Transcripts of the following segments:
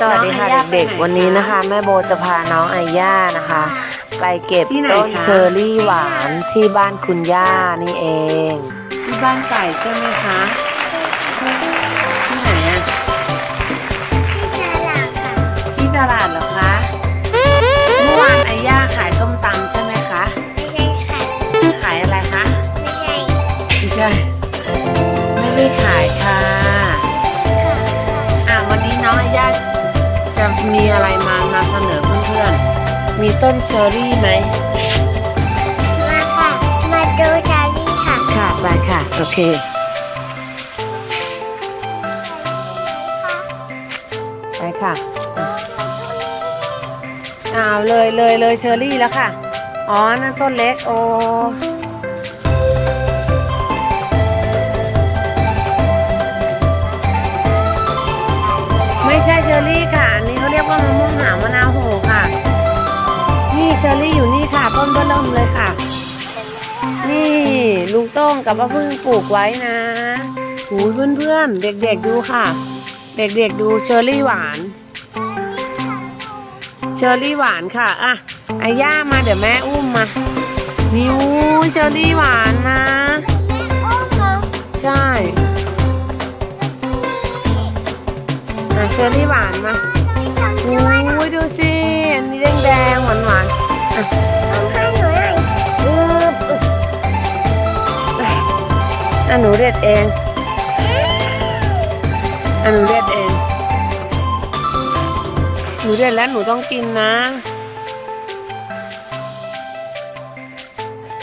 สวัสดีค่ะน้องไอย่าเด็กไปไหนๆวันนี้นะคะ แม่โบจะพาน้องไอย่านะคะ ไปเก็บที่ไหนต้นคะเชอร์รี่หวานที่บ้านคุณย่านี่เอง ที่บ้านไก่ใช่ไหมคะที่ไหนอะ มีต้นเชอร์รี่ไหม มาค่ะ มาดูชาลี่ค่ะ ค่ะไปค่ะ โอเค ไปค่ะอ้าวเลยเลยเลยเชอร์รี่แล้วค่ะ อ๋อ นั่นต้นเล็ก โอไม่ใช่เชอร์รี่ค่ะ อันนี้เขาเรียกว่ามะม่วงหาวมะนาวโหค่ะนี่ เชอร์รี่อยู่นี่ค่ะต้นเบอเริ่มเลยค่ะ นี่ลุงโต้งกับป้าพึ่งปลูกไว้นะหูเพื่อนๆ เด็กๆดูค่ะ เด็กๆดูเชอร์รี่หวาน เชอร์รี่หวานค่ะอะไอ้ย่ามาเดี๋ยวแม่อุ้มมานิ้วเชอร์รี่หวานนะ ใช่อะเชอร์รี่หวานมา อะหนูเด็ดเองอะหนูเด็ดเอง หนูเด็ดแล้วหนูต้องกินนะ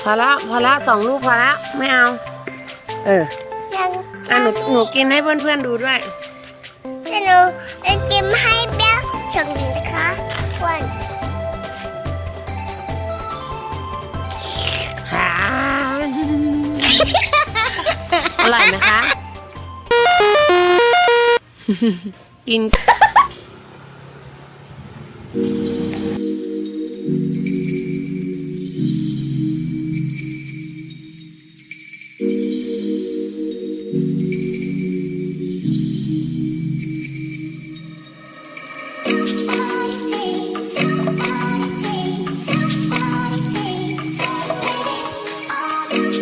พอละพอละสองลูกพอละไม่เอา เอออะหนูหนูกินให้เพื่อนๆดูด้วยจะหนู อร่อยไหมคะ กิน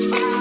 All.